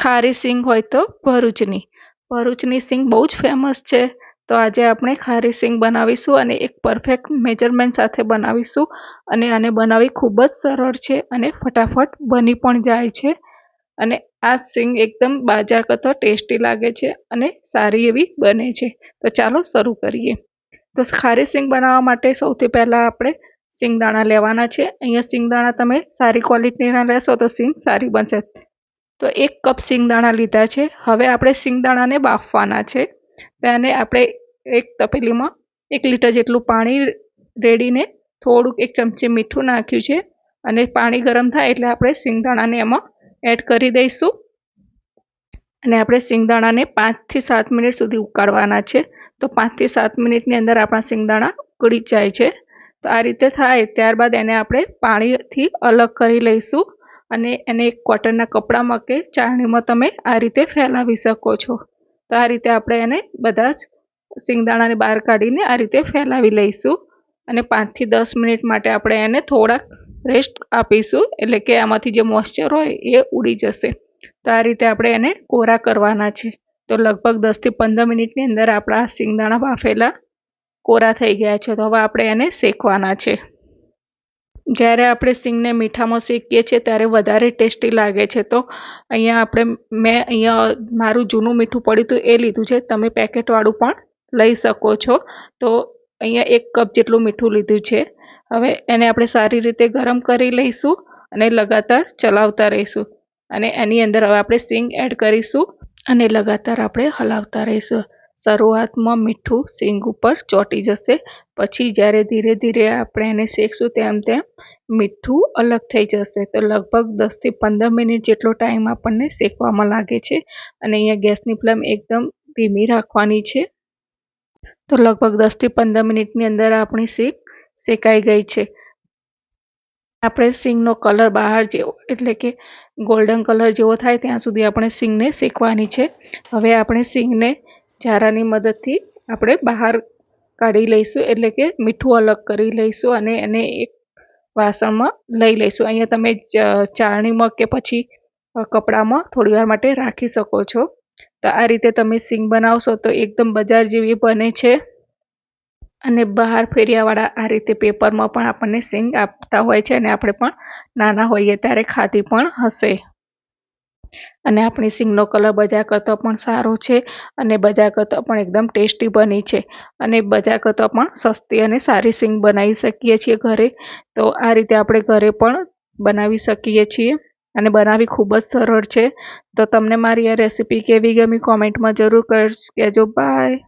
ખારી સિંગ હોય તો ભરૂચની. ભરૂચની સિંગ બહુ જ ફેમસ છે. તો આજે આપણે ખારી સિંગ બનાવીશું અને એક પરફેક્ટ મેજરમેન્ટ સાથે બનાવીશું. અને આને બનાવવી ખૂબ જ સરળ છે અને ફટાફટ બની પણ જાય છે. અને આ સિંગ એકદમ બાજાર કરતાં ટેસ્ટી લાગે છે અને સારી એવી બને છે. તો ચાલો શરૂ કરીએ. તો ખારી સિંગ બનાવવા માટે સૌથી પહેલાં આપણે સિંગદાણા લેવાના છે. અહીંયા સિંગદાણા તમે સારી ક્વોલિટીના લેશો તો સિંગ સારી બનશે. તો એક કપ સિંગદાણા લીધા છે. હવે આપણે સિંગદાણાને બાફવાના છે. તેને આપણે એક તપેલીમાં એક લીટર જેટલું પાણી રેડીને થોડુંક એક ચમચી મીઠું નાખ્યું છે અને પાણી ગરમ થાય એટલે આપણે સિંગદાણાને એમાં એડ કરી દઈશું. અને આપણે સિંગદાણાને પાંચથી સાત મિનિટ સુધી ઉકાળવાના છે. તો પાંચથી સાત મિનિટની અંદર આપણા સિંગદાણા ઉકળી જાય છે. તો આ રીતે થાય ત્યારબાદ એને આપણે પાણીથી અલગ કરી લઈશું. અને એને એક કોટનના કપડામાં કે ચાળણીમાં તમે આ રીતે ફેલાવી શકો છો. તો આ રીતે આપણે એને બધા જ સિંગદાણાને બહાર કાઢીને આ રીતે ફેલાવી લઈશું અને પાંચથી દસ મિનિટ માટે આપણે એને થોડાક રેસ્ટ આપીશું. એટલે કે આમાંથી જે મોઇશ્ચર હોય એ ઉડી જશે. તો આ રીતે આપણે એને કોરા કરવાના છે. તો લગભગ દસથી પંદર મિનિટની અંદર આપણા સિંગદાણા બાફેલા કોરા થઈ ગયા છે. તો હવે આપણે એને શેકવાના છે. જ્યારે આપણે સિંગને મીઠામાં શેકીએ છીએ ત્યારે વધારે ટેસ્ટી લાગે છે. તો અહીંયા આપણે મેં અહીંયા મારું જૂનું મીઠું પડ્યું હતું એ લીધું છે. તમે પેકેટવાળું પણ લઈ શકો છો. તો અહીંયા એક કપ જેટલું મીઠું લીધું છે. હવે એને આપણે સારી રીતે ગરમ કરી લઈશું અને લગાતાર ચલાવતા રહીશું. અને એની અંદર હવે આપણે સિંગ એડ કરીશું અને લગાતાર આપણે હલાવતા રહીશું. શરૂઆતમાં મીઠું સિંગ ઉપર ચોંટી જશે. પછી જ્યારે ધીરે ધીરે આપણે એને શેકશું તેમ તેમ મીઠું અલગ થઈ જશે. તો લગભગ દસથી પંદર મિનિટ જેટલો ટાઈમ આપણને શેકવામાં લાગે છે અને અહીંયા ગેસની ફ્લેમ એકદમ ધીમી રાખવાની છે. તો લગભગ દસથી પંદર મિનિટની અંદર આપણી સિંગ શેકાઈ ગઈ છે. આપણે સિંગનો કલર બહાર જેવો, એટલે કે ગોલ્ડન કલર જેવો થાય ત્યાં સુધી આપણે સિંગને શેકવાની છે. હવે આપણે સિંગને ઝારાની મદદથી આપણે બહાર કાઢી લઈશું, એટલે કે મીઠું અલગ કરી લઈશું અને એને એક વાસણમાં લઈ લઈશું. અહીંયા તમે ચાળણીમાં કે પછી કપડામાં થોડીવાર માટે રાખી શકો છો. તો આ રીતે તમે સિંગ બનાવશો તો એકદમ બજાર જેવી બને છે. અને બહાર ફેરિયાવાળા આ રીતે પેપરમાં પણ આપણને સિંગ આપતા હોય છે અને આપણે પણ નાના હોઈએ ત્યારે ખાધી પણ હશે. અને આપણી સિંગનો કલર બજાર કરતાં પણ સારો છે અને બજાર કરતાં પણ એકદમ ટેસ્ટી બની છે. અને બજાર કરતાં પણ સસ્તી અને સારી સિંગ બનાવી શકીએ છીએ ઘરે. તો આ રીતે આપણે ઘરે પણ બનાવી શકીએ છીએ અને બનાવવી ખૂબ જ સરળ છે. તો તમને મારી આ રેસીપી કેવી ગમી કોમેન્ટમાં જરૂર કહેજો. બાય.